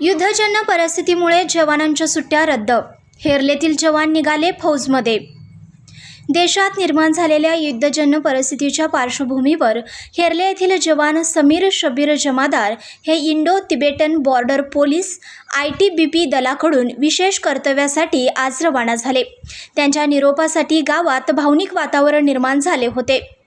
युद्धजन्य परिस्थितीमुळे जवानांच्या सुट्ट्या रद्द. हेरलेतील जवान निघाले फौजमध्ये. देशात निर्माण झालेल्या युद्धजन्य परिस्थितीच्या पार्श्वभूमीवर हेरले येथील जवान समीर शबीर जमादार हे Indo Tibetan border police I T B P दलाकडून विशेष कर्तव्यासाठी आज रवाना झाले. त्यांच्या निरोपासाठी गावात भावनिक वातावरण निर्माण झाले होते.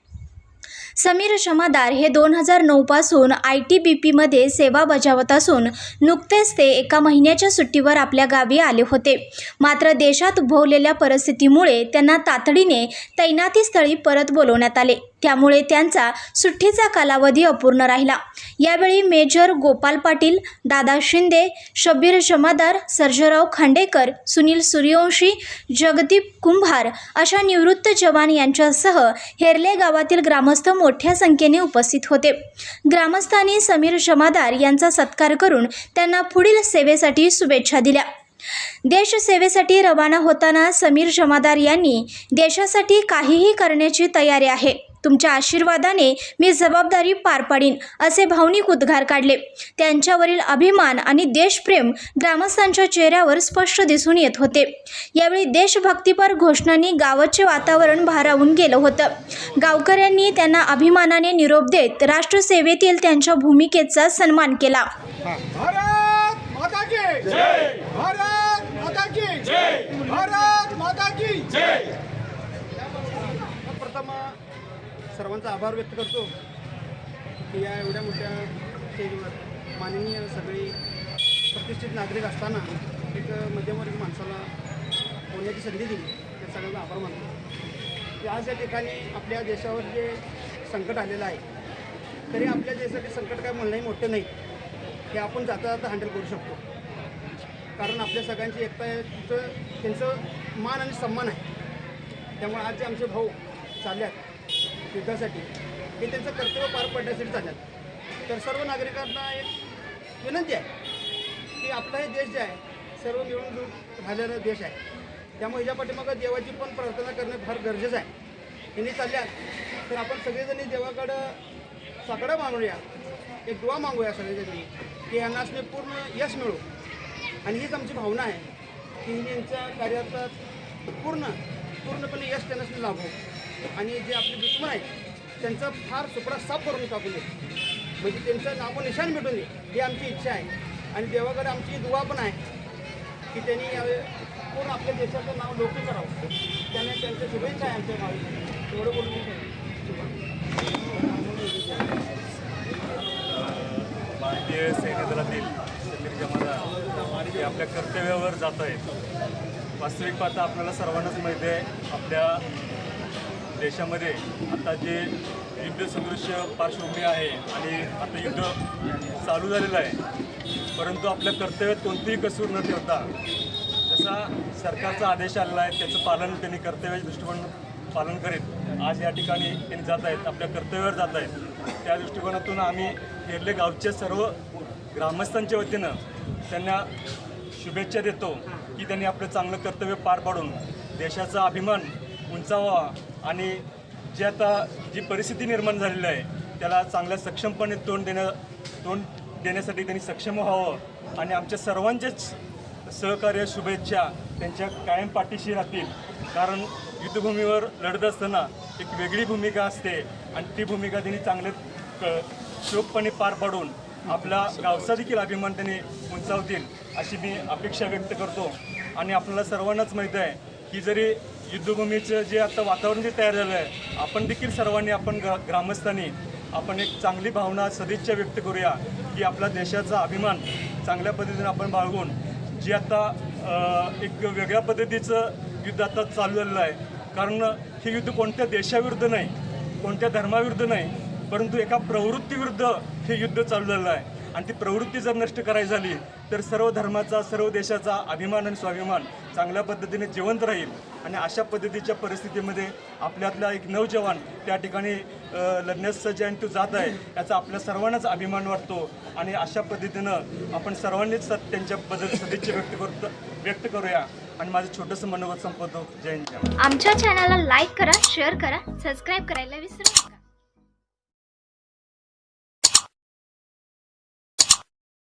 समीर शमादार हे दोन हजार नऊपासून आय टी बी पीमध्ये सेवा बजावत असून नुकतेच ते एका महिन्याच्या सुट्टीवर आपल्या गावी आले होते. मात्र देशात उद्भवलेल्या परिस्थितीमुळे त्यांना तातडीने तैनातीस्थळी परत बोलवण्यात आले. त्यामुळे त्यांचा सुट्टीचा कालावधी अपूर्ण राहिला. यावेळी मेजर गोपाल पाटील दादा शिंदे शब्बीर शमादार सर्जराव खांडेकर सुनील सूर्यवंशी जगदीप कुंभार अशा निवृत्त जवान यांच्यासह हेरले गावातील ग्रामस्थ मोठ्या संख्येने उपस्थित होते. ग्रामस्थांनी समीर जमादार यांचा सत्कार करून त्यांना पुढील सेवेसाठी शुभेच्छा दिल्या. देशसेवेसाठी रवाना होताना समीर जमादार यांनी देशासाठी काहीही करण्याची तयारी आहे. तुमच्या आशीर्वादाने मी जबाबदारी पार पाडीन असे भावनिक उद्गार काढले. त्यांच्यावरील अभिमान आणि देशप्रेम ग्रामस्थांच्या चेहऱ्यावर स्पष्ट दिसून येत होते. यावेळी देशभक्तीपर घोषणांनी गावाचे वातावरण भारावून गेलं होतं. गावकऱ्यांनी त्यांना अभिमानाने निरोप देत राष्ट्रसेवेतील त्यांच्या भूमिकेचा सन्मान केला. भारत माता की जय भारत माता की जय भारत माता की जय प्रथम सर्वांचा आभार व्यक्त करतो की या एवढ्या मोठ्या स्टेजवर माननीय सगळी प्रतिष्ठित नागरिक असताना एक मध्यमवर्गीय माणसाला बोलण्याची संधी दिली. त्या सगळ्यांचा आभार मानतो. की आज या ठिकाणी आपल्या देशावर जे संकट आलेलं आहे तरी आपल्या देशाचे संकट काय म्हणणंही मोठं नाही हे आपण जाता जाता हँडल करू शकतो. कारण आपल्या सगळ्यांची एकता आहे त्यांचं मान आणि सन्मान आहे. त्यामुळे आज जे आमचे भाऊ चालले आहेत युद्धासाठी हे त्यांचं कर्तव्य पार पडण्यासाठी चालल्यात तर सर्व नागरिकांना एक विनंती आहे की आपला हे देश जे आहे सर्व मिळून जुळून राहिलेला देश आहे त्यामुळे ह्याच्या पाठीमागं देवाची पण प्रार्थना करणे फार गरजेचं आहे. यांनी चालल्यात तर आपण सगळेजणी देवाकडं साकडं मागूया एक दुवा मागूया सगळेजणी की यांना असणे पूर्ण यश मिळो. आणि हीच आमची भावना आहे की यांच्या कार्याचा पूर्ण पूर्णपणे यश त्यांना लाभो. आणि जे आपले दुश्मन आहेत त्यांचा फार सुपडा साफ करून टाकू दे म्हणजे त्यांचं नामोनिशान निशाण भेटून दे ही आमची इच्छा आहे. आणि देवाकडे आमची दुवा पण आहे की त्यांनी पूर्ण आपल्या देशाचं नाव लोक करावं. त्याने त्यांच्या शुभेच्छा आहे आमच्या गावी. एवढं बोलून भारतीय सैन्य दलातील समीर जमादा हे आपल्या कर्तव्यावर जात आहेत. वास्तविक पाहता आपल्याला सर्वांनाच माहिती आहे आपल्या देशामध्ये आता जे युद्ध संघर्ष पार्श्वभूमी आहे आणि आता युद्ध चालू झालेलं आहे परंतु आपल्या कर्तव्यात कोणतीही कसूर न ठेवता जसा सरकारचा आदेश आलेला आहे त्याचं पालन त्यांनी कर्तव्याच्या दृष्टिकोन पालन करीत आज या ठिकाणी त्यांनी जात आहेत आपल्या कर्तव्यावर जात आहेत. त्या दृष्टिकोनातून आम्ही हेरले गावच्या सर्व ग्रामस्थांच्या वतीनं त्यांना शुभेच्छा देतो की त्यांनी आपलं चांगलं कर्तव्य पार पाडून देशाचा अभिमान उंचावा आणि जे आता जी परिस्थिती निर्माण झालेली आहे त्याला चांगल्या सक्षमपणे तोंड देण्या तोंड देण्यासाठी त्यांनी सक्षम व्हावं. आणि आमच्या सर्वांच्याच सहकार्य शुभेच्छा त्यांच्या कायम पाठीशी राहतील. कारण युद्धभूमीवर लढत असताना एक वेगळी भूमिका असते आणि ती भूमिका त्यांनी चांगल्या क पार पाडून आपला गावचा देखील अभिमान त्यांनी उंचावतील अशी मी अपेक्षा व्यक्त करतो. आणि आपल्याला सर्वांनाच माहीत आहे की जरी युद्धभूमीचं जे आता वातावरण जे तयार झालं आहे आपण देखील सर्वांनी आपण ग्रा ग्रामस्थांनी आपण एक चांगली भावना सदिच्छा व्यक्त करूया की आपला देशाचा अभिमान चांगल्या पद्धतीने आपण बाळगून जे आता एक वेगळ्या पद्धतीचं युद्ध आता चालू झालेलं आहे. कारण हे युद्ध कोणत्या देशाविरुद्ध नाही कोणत्या धर्माविरुद्ध नाही परंतु एका प्रवृत्तीविरुद्ध हे युद्ध चालू झालेलं आहे. आणि ती प्रवृत्ती जर नष्ट करायची झाली तर सर्व धर्माचा सर्व देशाचा अभिमान आणि स्वाभिमान चांगल्या पद्धतीने जिवंत राहील. आणि अशा पद्धतीच्या परिस्थितीमध्ये आपल्यातला एक नौजवान त्या ठिकाणी लढण्यास सज्ज आणि तो जात आहे याचा आपल्या सर्वांनाच अभिमान वाटतो. आणि अशा पद्धतीनं आपण सर्वांनीच त्यांच्या त्यांच्याबद्दल सदिच्छा व्यक्त करतो व्यक्त करूया. आणि माझं छोटंसं मनोगत संपवतो. जय जय आमच्या चॅनलला लाईक करा शेअर करा सबस्क्राईब करायला विसरू